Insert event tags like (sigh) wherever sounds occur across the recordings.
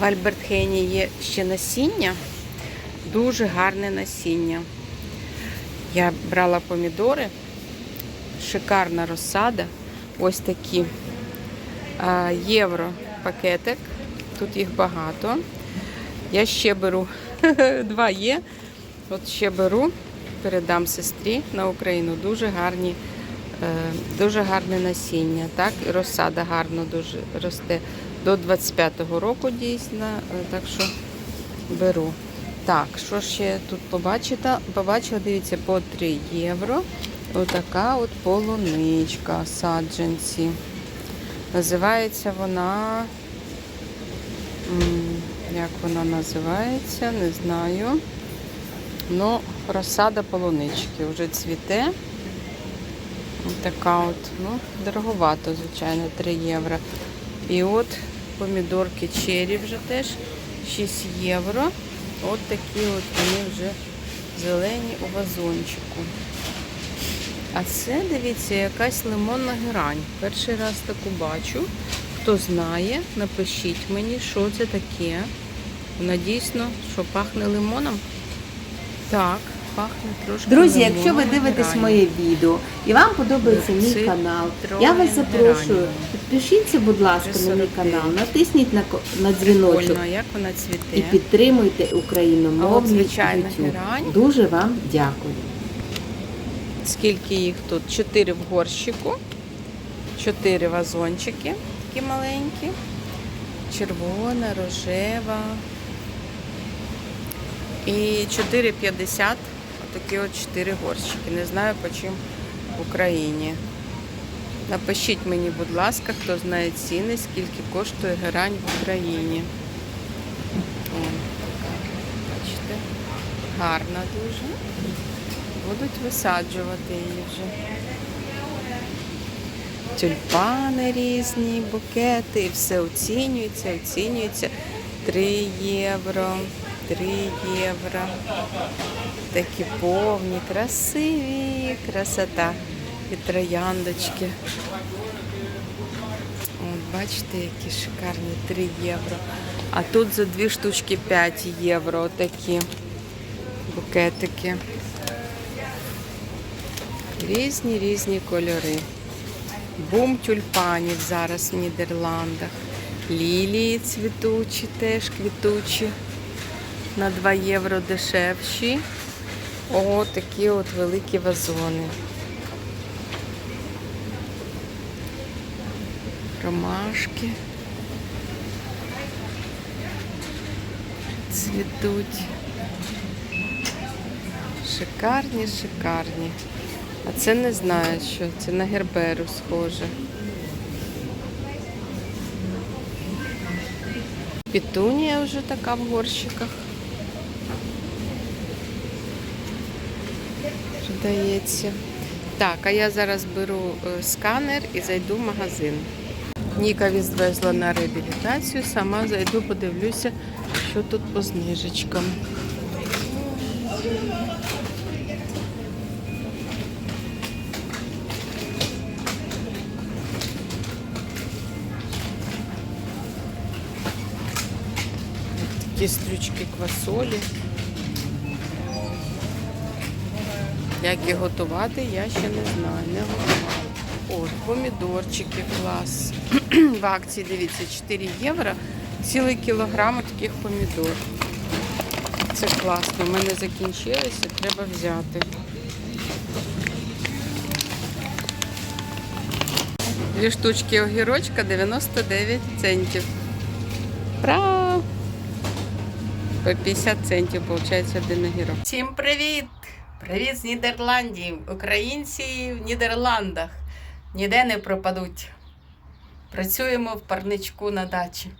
В Альбертхейні є ще насіння, дуже гарне насіння. Я брала помідори, шикарна розсада. Ось такі євро пакетик. Тут їх багато. Я ще беру (laughs) два є. От ще беру, передам сестрі на Україну. Дуже гарні, е, дуже гарне насіння. Так, і розсада гарно дуже росте. До 25-го року дійсно, е, так що беру. Так, що ще тут побачите? Побачила, дивіться, по 3 євро. Отака от полуничка саджанці. Називається вона. Як вона називається, не знаю. Ну, розсада полунички вже цвіте. Така от, ну, дороговато, звичайно, 3 євро. І от помідорки чері вже теж 6 євро. От такі от вони вже зелені у вазончику. А це, дивіться, якась лимонна герань. Перший раз таку бачу. Хто знає, напишіть мені, що це таке. Вона дійсно, що пахне лимоном. Так, пахне трошки. Друзі, лимоном, якщо ви дивитесь моє відео і вам подобається мій Це канал, я вас запрошую. Підпишіться, будь ласка, на мій 49. канал, натисніть на, ко- на дзвіночок Прикольно, як вона і цвіте. підтримуйте А от україномовний звичайна YouTube. герань. Дуже вам дякую. Скільки їх тут? Чотири в горщику, чотири вазончики, такі маленькі. Червона, рожева. І 4,50. Отакі от 4 горщики. Не знаю по чим в Україні. Напишіть мені, будь ласка, хто знає ціни, скільки коштує герань в Україні. О, така, бачите, гарна дуже. Будуть висаджувати її вже. Тюльпани різні, букети, і все оцінюється, оцінюється. 3 євро, 3 євро. Такі повні, красиві, красота. І трояндочки. От, бачите, які шикарні 3 євро. А тут за дві штучки 5 євро. Отакі букетики. Різні різні кольори. Бум тюльпанів зараз в Нідерландах. Лілії цвітучі, теж квітучі. На 2 євро дешевші. О, такі от великі вазони. Ромашки. Цвітуть. Шикарні, шикарні. А це не знаю, що це на герберу схоже. Петунія вже така в горщиках. Продається. Так, а я зараз беру е, сканер і зайду в магазин. Ніка відвезла на реабілітацію, сама зайду, подивлюся, що тут по знижечкам. Такі стрючки квасолі. Як їх готувати, я ще не знаю, не готувала. О, помідорчики клас. (clears throat) В акції, дивіться, 4 євро, цілий кілограм таких помідор. Це класно. У мене закінчилися, треба взяти. Дві штучки огірочка 99 центів. Браво! По 50 центів, виходить, один огірок. Всім привіт! Привіт з Нідерландів! Українці в Нідерландах ніде не пропадуть. Працюємо в парничку на дачі.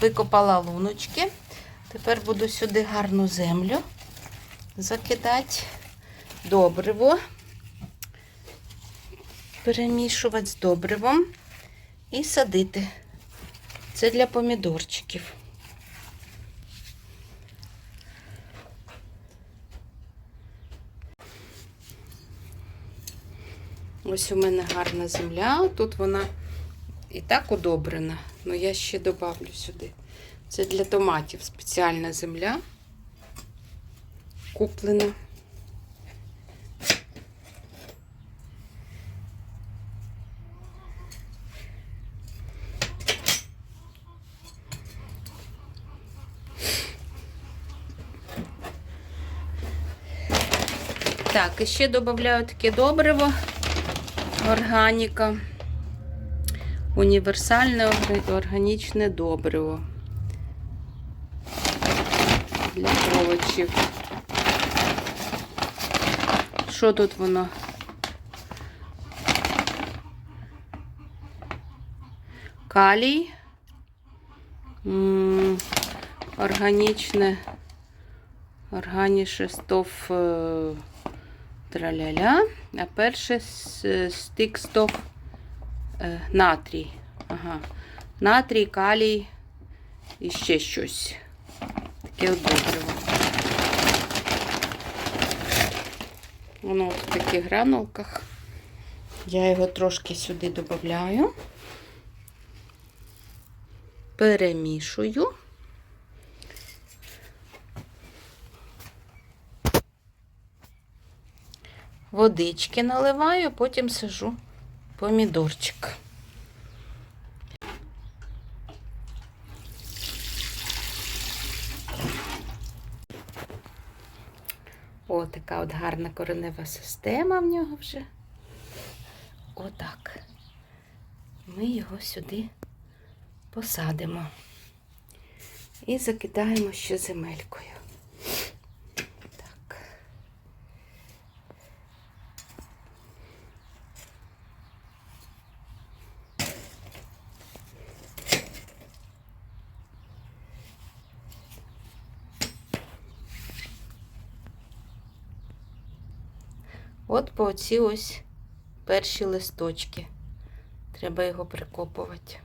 Викопала луночки. Тепер буду сюди гарну землю закидати, добриво, перемішувати з добривом і садити. Це для помідорчиків. Ось у мене гарна земля. Тут вона і так удобрена, але я ще добавлю сюди. Це для томатів спеціальна земля. Куплена. Так, і ще додаю таке добриво органіка. Універсальне органічне добриво для овочів. Що тут воно? Калій, органічне, органіше стов е, траляля, а перше с- стикстов е, натрій. Ага. Натрій, калій і ще щось. Таке от добриво. Воно в таких гранулках. Я його трошки сюди додаю. Перемішую. Водички наливаю, потім сажу помідорчик. О, така от гарна коренева система в нього вже. Отак. Ми його сюди посадимо. І закидаємо ще земелькою. От по оці ось перші листочки. Треба його прикопувати.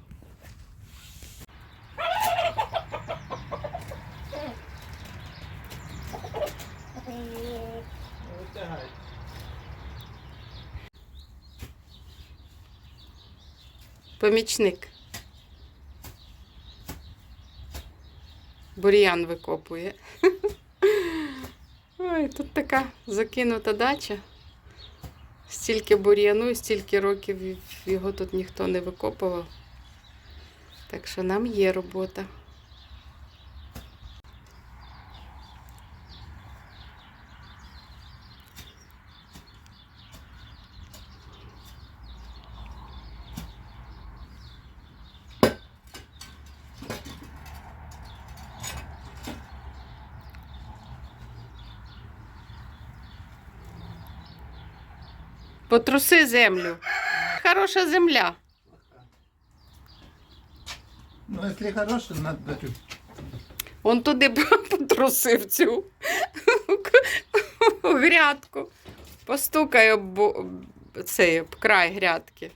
Помічник. Бур'ян викопує. (laughs) Ой, тут така закинута дача. Стільки бур'яну, і стільки років його тут ніхто не викопував. Так що нам є робота. Потруси землю. Хороша земля. Ну, хороший, надо дарю. Он туди (laughs) потрусив цю (laughs) грядку. Постукай об цей об край грядки.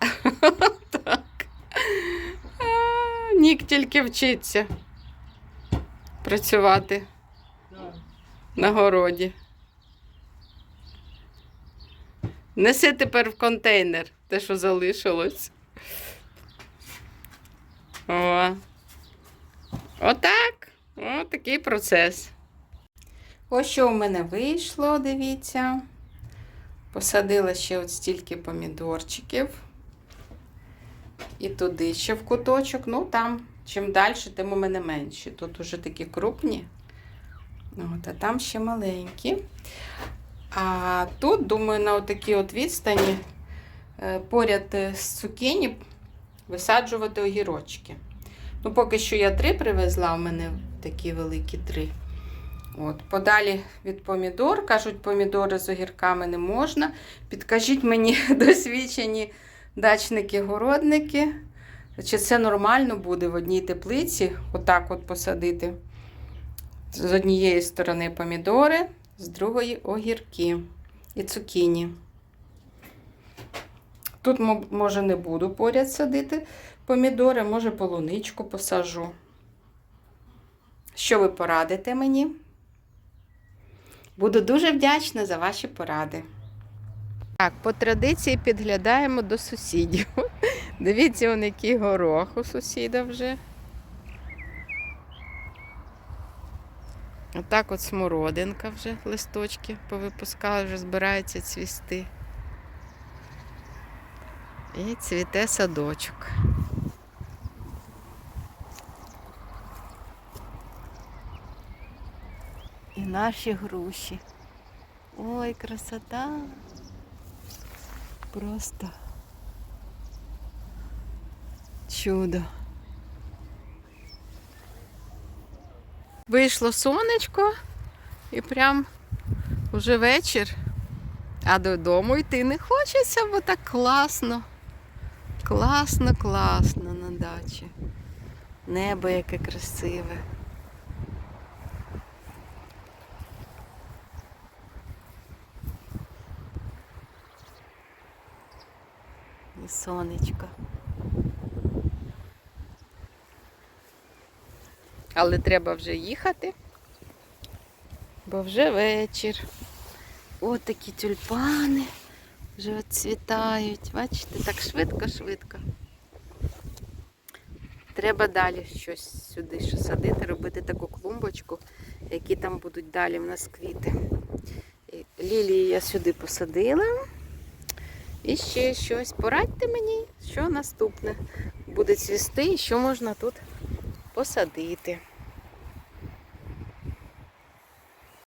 (laughs) так. А, Нік тільки вчиться працювати на городі. Неси тепер в контейнер те, що залишилось. О. Отак. О, такий процес. Ось що у мене вийшло, дивіться. Посадила ще от стільки помідорчиків. І туди ще в куточок. Ну, там, чим далі, тим у мене менші. Тут уже такі крупні. От, а там ще маленькі. А тут, думаю, на отакій от відстані е, поряд е, з цукіні висаджувати огірочки. Ну, поки що я три привезла, у мене такі великі три. От, подалі від помідор. Кажуть, помідори з огірками не можна. Підкажіть мені (laughs) досвідчені дачники-городники, Чи це нормально буде в одній теплиці отак от посадити? З однієї сторони помідори, з другої огірки і цукіні. Тут, може, не буду поряд садити помідори, може, полуничку посажу. Що ви порадите мені? Буду дуже вдячна за ваші поради. Так, по традиції підглядаємо до сусідів. (laughs) Дивіться, он який горох у сусіда вже. Отак от смородинка вже листочки повипускали, вже збираються цвісти. І цвіте садочок. І наші груші. Ой, красота. Просто чудо. Вийшло сонечко і прям уже вечір, а додому йти не хочеться, бо так класно. Класно, класно на дачі. Небо яке красиве. І сонечко. Але треба вже їхати, бо вже вечір. Ось такі тюльпани вже цвітають. Бачите, так швидко-швидко. Треба далі щось сюди що садити, робити таку клумбочку, які там будуть далі в нас квіти. Лілії я сюди посадила. І ще щось. Порадьте мені, що наступне буде цвісти і що можна тут посадити.